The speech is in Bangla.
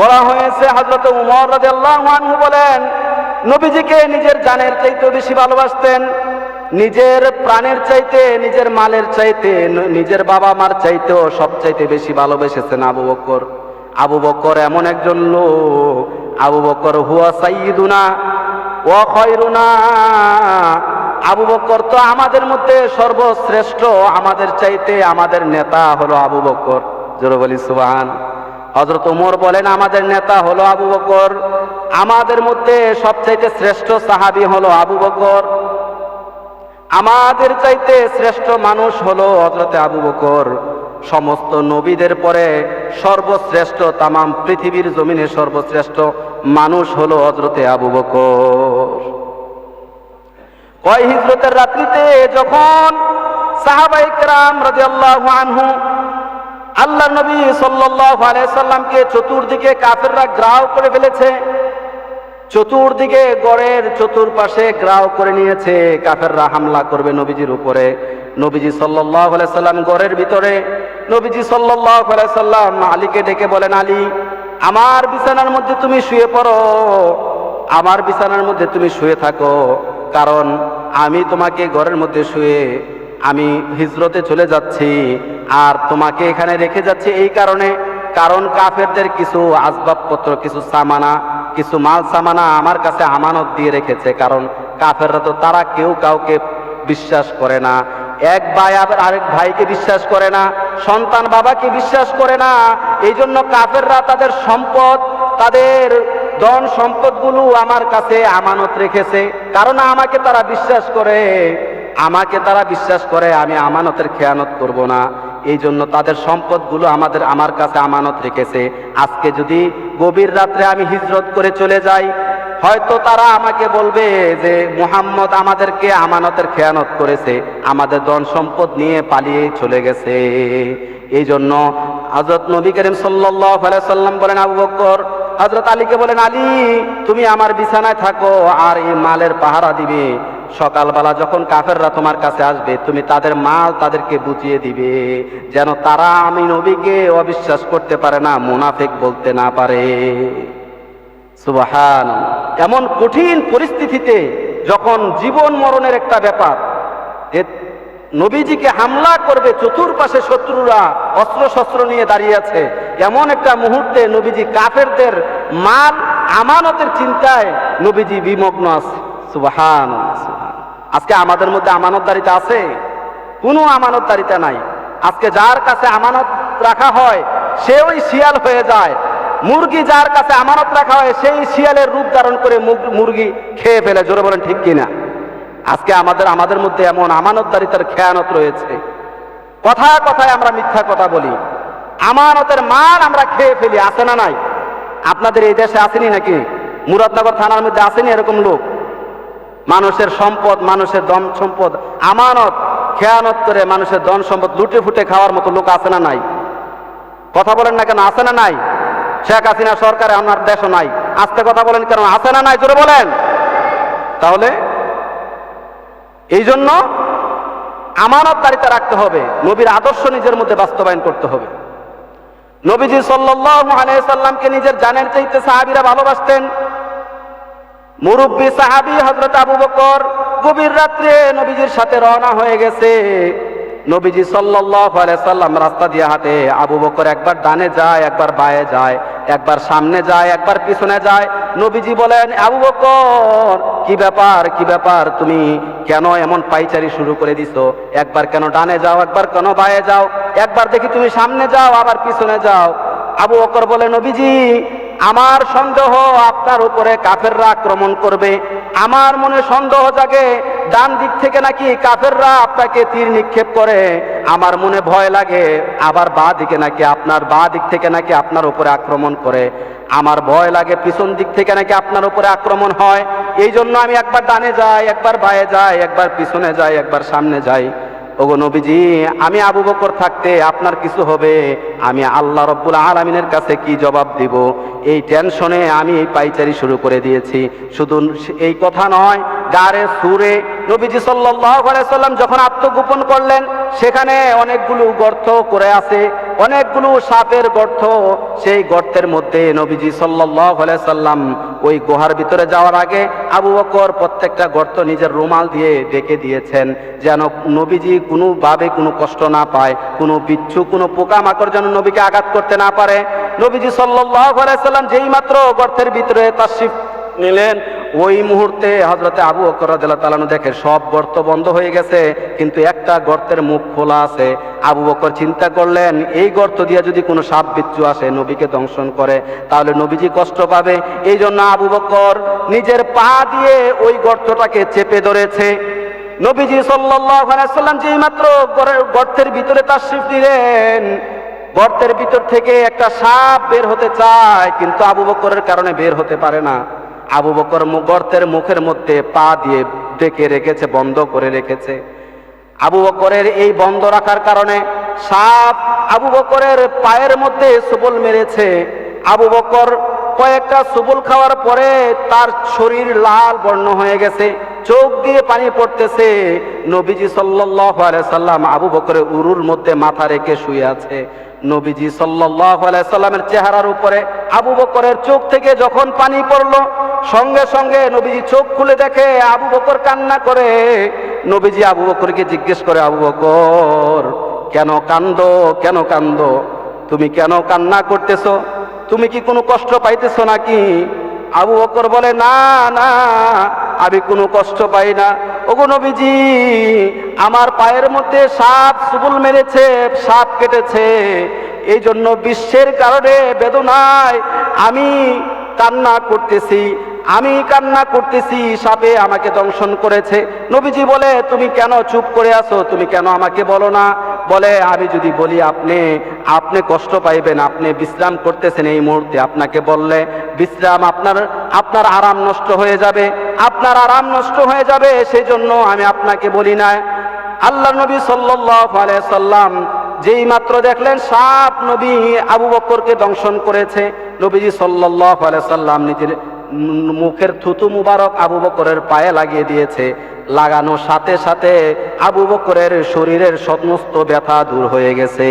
বলা হয়েছে হজরত উমর আনহু বলেন, নবীজিকে নিজের জানের চাইতে বেশি ভালোবাসতেন, নিজের প্রাণের চাইতে, নিজের মালের চাইতে, নিজের বাবা মার চাইতেও সব চাইতে বেশি ভালোবেসেছেন আবু বকর। আবু বকর এমন একজন লোক, আবু বকর হুয়া সাইয়্যিদুনা ও খয়রুনা। আবু বকর তো আমাদের মধ্যে সর্বশ্রেষ্ঠ, আমাদের চাইতে আমাদের নেতা হলো আবু বকর। জোরে বলি সুবহান। হজরত ওমর বলেন, আমাদের নেতা হলো আবু বকর। আমাদের মধ্যে সবচাইতে শ্রেষ্ঠ সাহাবী হলো আবু বকর। আমাদের চাইতে শ্রেষ্ঠ মানুষ হলো হজরতে আবু বকর। সমস্ত নবীদের পরে সর্বশ্রেষ্ঠ, তামাম পৃথিবীর জমিনে সর্বশ্রেষ্ঠ মানুষ হলো হজরতে আবু বকর। কয় হিজরতের রাত্রিতে যখন সাহাবাই কেরাম রাদিয়াল্লাহু আনহু আল্লাহ নবী সাল্লামকে চতুর্দিকে কাফেররা গ্রাও করে ফেলেছে। চতুর্দিকে গড়ের চতুর্পাশে গ্রাও করে নিয়েছে। কাফেররা হামলা করবে নবীজির উপরে। নবীজি আলাইহি সাল্লাম গড়ের ভিতরে। নবীজি আলাইহি সাল্লাম আলীকে ডেকে বলেন, আলী, আমার বিছানার মধ্যে তুমি শুয়ে পড়ো। আমার বিছানার মধ্যে তুমি শুয়ে থাকো। কারণ আমি তোমাকে ঘরের মধ্যে শুয়ে আমি হিজরতে চলে যাচ্ছি। আর তোমাকে এখানে রেখে যাচ্ছে এই কারণে, কারণ কাফেরদের কিছু আসবাবপত্র, কিছু সামানা, কিছু মাল সামানা আমার কাছে আমানত দিয়ে রেখেছে, কারণ কাফেররা তো তারা কেউ কাউকে বিশ্বাস করে না। এক ভাই আবার আরেক ভাইকে বিশ্বাস করে না, সন্তান বাবাকে বিশ্বাস করে না। এই জন্য কাফেররা তাদের সম্পদ, তাদের ধন সম্পদগুলো আমার কাছে আমানত রেখেছে, কারণ আমাকে তারা বিশ্বাস করে। আমাকে তারা বিশ্বাস করে, আমি আমানতের খেয়ানত করব না। এই জন্য তাদের সম্পদগুলো আমাদের আমার কাছে আমানত রেখেছে। আজকে যদি গভীর রাত্রে আমি হিজরত করে চলে যাই, হয়তো তারা আমাকে বলবে যে, মুহাম্মদ আমাদেরকে আমানতের খেয়ানত করেছে, আমাদের ধন সম্পদ নিয়ে পালিয়ে চলে গেছে। এই জন্য হজরত নবী করিম সাল্লাম বলেন, আবু বকর হজরত আলীকে বলেন, আলী, তুমি আমার বিছানায় থাকো, আর এই মালের পাহারা দিবে। সকালবেলা যখন কাফেররা তোমার কাছে আসবে, তুমি তাদের মাল তাদেরকে বুঝিয়ে দিবে, যেন তারা আমি নবীকে অবিশ্বাস করতে পারে না, মুনাফিক বলতে না পারে। সুবাহান এমন কঠিন পরিস্থিতিতে যখন জীবন মরণের একটা ব্যাপার নবীজিকে হামলা করবে চতুর্পাশে শত্রুরা অস্ত্র শস্ত্র নিয়ে দাঁড়িয়ে আছে, এমন একটা মুহূর্তে নবীজি কাফেরদের মাল আমানতের চিন্তায় নবীজি বিমগ্ন আছে। সুবাহান আজকে আমাদের মধ্যে আমানতদারিতা আছে? কোনো আমানতদারিতা নাই। আজকে যার কাছে আমানত রাখা হয় সে ওই শিয়াল হয়ে যায়। মুরগি যার কাছে আমানত রাখা হয়, সেই শিয়ালের রূপ ধারণ করে মুরগি খেয়ে ফেলে। জোরে বলেন, ঠিক কিনা? আজকে আমাদের আমাদের মধ্যে এমন আমানতদারিতার খেয়ানত রয়েছে। কথায় কথায় আমরা মিথ্যা কথা বলি। আমানতের মান আমরা খেয়ে ফেলি, আছে না নাই? আপনাদের এই দেশে আসেনি নাকি? মুরাদনগর থানার মধ্যে আসেনি এরকম লোক? মানুষের সম্পদ, মানুষের দম সম্পদ, আমানত, খেয়ানত করে মানুষের ধন সম্পদ লুটে ফুটে খাওয়ার মতো লোক আছে না নাই? কথা বলেন না কেন? আছে না নাই? শেখ হাসিনা সরকারে, আমার দেশও নাই। আস্তে কথা বলেন কেন? আছে না নাই? জোরে বলেন। তাহলে এই জন্য আমানত আমানতদারিতা রাখতে হবে, নবীর আদর্শ নিজের মধ্যে বাস্তবায়ন করতে হবে। নবীজি সাল্লাল্লাহু আলাইহি সাল্লামকে নিজের জানের চাইতে সাহাবীরা ভালোবাসতেন। মুরব্বী সাহাবি হযরত আবু বকর গভীর রাত্রে নবীজির সাথে রওনা হয়ে গেছে। নবীজি সাল্লাম রাস্তা দিয়ে হাঁটে। আবু বকর একবার ডানে যায়, একবার বায়ে যায়, একবার সামনে যায়, একবার পিছনে যায়। নবীজি বলেন, আবু বকর, কি ব্যাপার কি ব্যাপার? তুমি কেন এমন পাইচারি শুরু করে দিছো? একবার কেন ডানে যাও, একবার কেন বায়ে যাও? একবার দেখি তুমি সামনে যাও, আবার পিছনে যাও। আবু বকর বলে, নবীজি আমার সন্দেহ আপনার উপরে কাফেররা আক্রমণ করবে। আমার মনে সন্দেহ জাগে, ডান দিক থেকে নাকি কাফেররা আপনাকে তীর নিক্ষেপ করে। আমার মনে ভয় লাগে, আবার বা দিকে নাকি আপনার, বা দিক থেকে নাকি আপনার উপরে আক্রমণ করে। আমার ভয় লাগে পিছন দিক থেকে নাকি আপনার উপরে আক্রমণ হয়। এই জন্য আমি একবার ডানে যাই, একবার বায়ে যাই, একবার পিছনে যাই, একবার সামনে যাই। ওগো নবীজি, আমি আবু বকর থাকতে আপনার কিছু হবে। আমি আল্লাহ রব্বুল আলমিনের কাছে কি জবাব দিব? এই টেনশনে আমি এই পাইচারি শুরু করে দিয়েছি। শুধু এই কথা নয়, গারে সুরে নবীজি সাল্লাহ সাল্লাম যখন আত্মগোপন করলেন, সেখানে অনেকগুলো গর্ত করে আছে। অনেকগুলো সাপের গর্ত, সেই গর্তের মধ্যে নবীজি সাল্লাম ওই গুহার ভিতরে যাওয়ার আগে আবু বকর প্রত্যেকটা গর্ত নিজের রুমাল দিয়ে ডেকে দিয়েছেন, যেন নবীজি কোনোভাবে কোনো কষ্ট না পায়, কোনো বিচ্ছু, কোনো পোকামাকড় যেন নবীকে আঘাত করতে না পারে। নবীজি সাল্লাহ সাল্লাম যেই মাত্র গর্তের ভিতরে তাশরিফ নিলেন ওই মুহূর্তে হজরতে আবু বকর রাদিয়াল্লাহু দেখে সব গর্ত বন্ধ হয়ে গেছে, কিন্তু একটা গর্তের মুখ খোলা আছে। আবু বকর চিন্তা করলেন, এই গর্ত দিয়ে যদি কোনো সাপ বিচ্ছু আসে, নবীকে দংশন করে, তাহলে নবীজি কষ্ট পাবে। এই জন্য আবু বকর নিজের পা দিয়ে ওই গর্তটাকে চেপে ধরেছে। নবীজি সাল্লাম যেই মাত্র গর্তের ভিতরে তাশরিফ দিলেন গর্তের ভিতর থেকে একটা সাপ বের হতে চায়, কিন্তু আবু বকরের কারণে বের হতে পারে না। আবু বকর গর্তের মুখের মধ্যে পা দিয়ে ডেকে রেখেছে, বন্ধ করে রেখেছে। আবু বকরের এই বন্ধ রাখার কারণে সাপ আবু বকরের পায়ের মধ্যে সুবল মেরেছে। আবু বকর কয়েকটা সুবল খাওয়ার পরে তার শরীর লাল বর্ণ হয়ে গেছে, চোখ দিয়ে পানি পড়তেছে। নবীজি আলাইহি সাল্লাম আবু বকরের উরুর মধ্যে মাথা রেখে শুয়ে আছে। নবীজি সাল্লামের চেহারার উপরে আবু বকরের চোখ থেকে যখন পানি পড়ল, সঙ্গে সঙ্গে নবীজি চোখ খুলে দেখে আবু বকর কান্না করে। নবীজি আবু বকরকে জিজ্ঞেস করে, আবু বকর, কেন কান্দ? কেন কান্দ? তুমি কেন কান্না করতেছ? তুমি কি কোনো কষ্ট পাইতেছো নাকি? আবু বকর বলে, না না, আমি কোনো কষ্ট পাই না। ওগো নবীজি, আমার পায়ের মধ্যে সাপ সুবুল মেরেছে, সাপ কেটেছে। এই জন্য বিশ্বের কারণে বেদনায় আমি কান্না করতেছি, আমি কান্না করতেছি, সাপে আমাকে দংশন করেছে। নবীজি বলে, তুমি কেন চুপ করে আসো তুমি কেন আমাকে বলো না? বলে, আমি যদি বলি আপনি আপনি কষ্ট পাইবেন, আপনি বিশ্রাম করতেছেন এই মুহূর্তে, আপনাকে বললে বিশ্রাম আপনার আপনার আরাম নষ্ট হয়ে যাবে। আপনার আরাম নষ্ট হয়ে যাবে সেই জন্য আমি আপনাকে বলি না। আল্লাহ নবী আলাইহি সাল্লাম যেই মাত্র দেখলেন সাপ নবী আবু বকরকে দংশন করেছে। নবীজি আলাইহি সাল্লাম নিজের মুখের থুতু মুবারক আবু বকরের পায়ে লাগিয়ে দিয়েছে। লাগানোর সাথে সাথে আবু বকরের শরীরের সমস্ত ব্যথা দূর হয়ে গেছে।